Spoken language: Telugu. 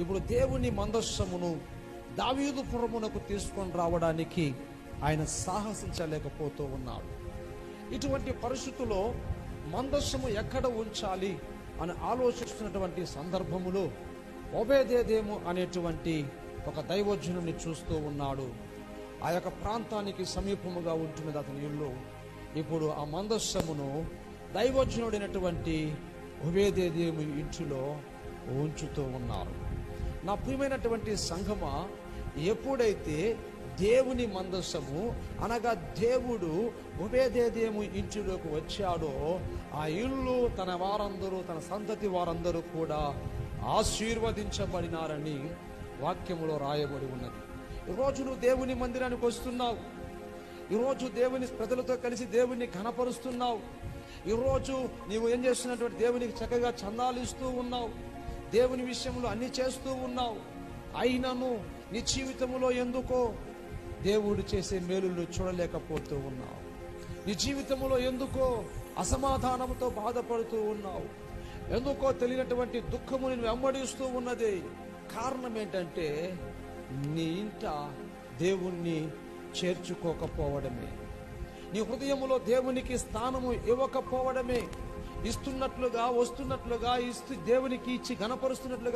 ఇప్పుడు దేవుని మందస్సమును దావీదుపురమునకు తీసుకొని రావడానికి ఆయన సాహసించలేకపోతూ ఉన్నాడు. ఇటువంటి పరిస్థితుల్లో మందస్సము ఎక్కడ ఉంచాలి అని ఆలోచిస్తున్నటువంటి సందర్భములో ఒబేదేదేము అనేటువంటి ఒక దైవజనుని చూస్తూ ఉన్నాడు. ఆ యొక్క ప్రాంతానికి సమీపముగా ఉంటున్నది అతని ఇల్లు. ఇప్పుడు ఆ మందస్సమును దైవజనుడైనటువంటి ఒబేదేదేము ఇంటిలో ఉంచుతూ ఉన్నారు. నా ప్రియమైనటువంటి సంఘమా ఎప్పుడైతే దేవుని మందసము అనగా దేవుడు ఉభేదేదేము ఇంటిలోకి వచ్చాడో ఆ ఇల్లు తన వారందరూ తన సంతతి వారందరూ కూడా ఆశీర్వదించబడినారని వాక్యములో రాయబడి ఉన్నది. ఈరోజు నువ్వు దేవుని మందిరానికి వస్తున్నావు. ఈరోజు దేవుని ప్రజలతో కలిసి దేవుని ఘనపరుస్తున్నావు. ఈరోజు నీవు ఏం చేస్తున్నటువంటి దేవునికి చక్కగా చందాలు ఇస్తూ ఉన్నావు. దేవుని విషయంలో అన్ని చేస్తూ ఉన్నావు. అయినను నీ జీవితంలో ఎందుకో దేవుడు చేసే మేలులు చూడలేకపోతూ ఉన్నావు. నీ జీవితంలో ఎందుకో అసమాధానంతో బాధపడుతూ ఉన్నావు. ఎందుకో తెలియనటువంటి దుఃఖము నేను వెంబడిస్తూ ఉన్నది. కారణం ఏంటంటే నీ ఇంట దేవుణ్ణి చేర్చుకోకపోవడమే. నీ హృదయములో దేవునికి స్థానము ఇవ్వకపోవడమే. ఇస్తున్నట్లుగా వస్తున్నట్లుగా ఇస్తూ దేవునికి ఇచ్చి గణపరుస్తున్నట్లుగా